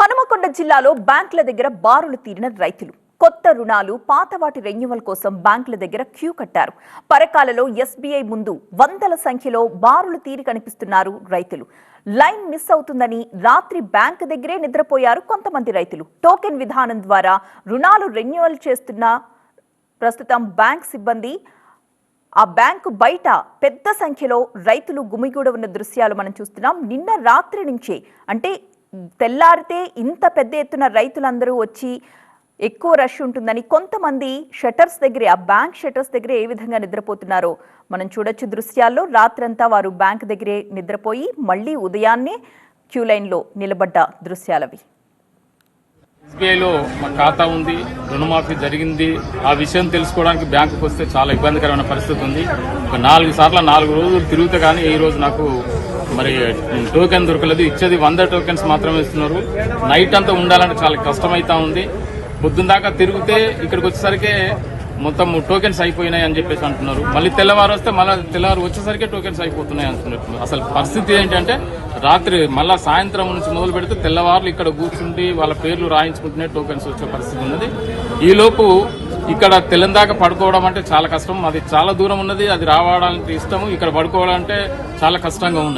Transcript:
హనుమకొండ జిల్లాలో బ్యాంకుల దగ్గర బారులు తీరిన రైతులు. కొత్త రుణాలు పాత వాటి రెన్యువల్ కోసం బ్యాంకుల దగ్గర క్యూ కట్టారు. పరకాలలో ఎస్బీఐ ముందు వందల సంఖ్యలో బారులు తీరి కనిపిస్తున్నారు రైతులు. లైన్ మిస్ అవుతుందని రాత్రి బ్యాంకు దగ్గరే నిద్రపోయారు కొంతమంది రైతులు. టోకెన్ విధానం ద్వారా రుణాలు రెన్యువల్ చేస్తున్న ప్రస్తుతం బ్యాంక్ సిబ్బంది ఆ బ్యాంకు బయట పెద్ద సంఖ్యలో రైతులు గుమిగూడ ఉన్న దృశ్యాలు మనం చూస్తున్నాం. నిన్న రాత్రి నుంచే అంటే తెల్లారితే ఇంత పెద్ద ఎత్తున రైతులందరూ వచ్చి ఎక్కువ రష్ ఉంటుందని కొంతమంది షటర్స్ దగ్గరే ఆ బ్యాంక్ షటర్స్ దగ్గరే ఏ విధంగా నిద్రపోతున్నారో మనం చూడొచ్చు దృశ్యాల్లో. రాత్రంతా వారు బ్యాంక్ దగ్గరే నిద్రపోయి మళ్ళీ ఉదయాన్నే క్యూ లైన్లో నిలబడ్డ దృశ్యాలవి. ఎస్బీఐలో మా ఖాతా ఉంది రుణమాఫీ జరిగింది. ఆ విషయం తెలుసుకోవడానికి బ్యాంకుకి వస్తే చాలా ఇబ్బందికరమైన పరిస్థితి ఉంది. ఒక నాలుగు సార్లు నాలుగు రోజులు తిరుగుతా కానీ ఈ రోజు నాకు మరి టోకెన్ దొరకలేదు. ఇచ్చేది వంద టోకెన్స్ మాత్రమే ఇస్తున్నారు. నైట్ అంతా ఉండాలంటే చాలా కష్టమైతా ఉంది. పొద్దున్న దాకా తిరిగితే ఇక్కడికి వచ్చేసరికి మొత్తం టోకెన్స్ అయిపోయినాయి అని చెప్పేసి అంటున్నారు. మళ్ళీ తెల్లవారు వస్తే మళ్ళీ తెల్లవారు వచ్చేసరికి టోకెన్స్ అయిపోతున్నాయి అంటున్నారు. అసలు పరిస్థితి ఏంటంటే రాత్రి మళ్ళీ సాయంత్రం నుంచి మొదలు పెడితే తెల్లవారులు ఇక్కడ కూర్చుండి వాళ్ళ పేర్లు రాయించుకుంటూనే టోకెన్స్ వచ్చే పరిస్థితి ఉన్నది. ఈ లోపు ఇక్కడ తెలందాక పడుకోవడం అంటే చాలా కష్టం. అది చాలా దూరం ఉన్నది. అది రావడానికి ఇష్టము. ఇక్కడ పడుకోవడం అంటే చాలా కష్టంగా ఉన్నది.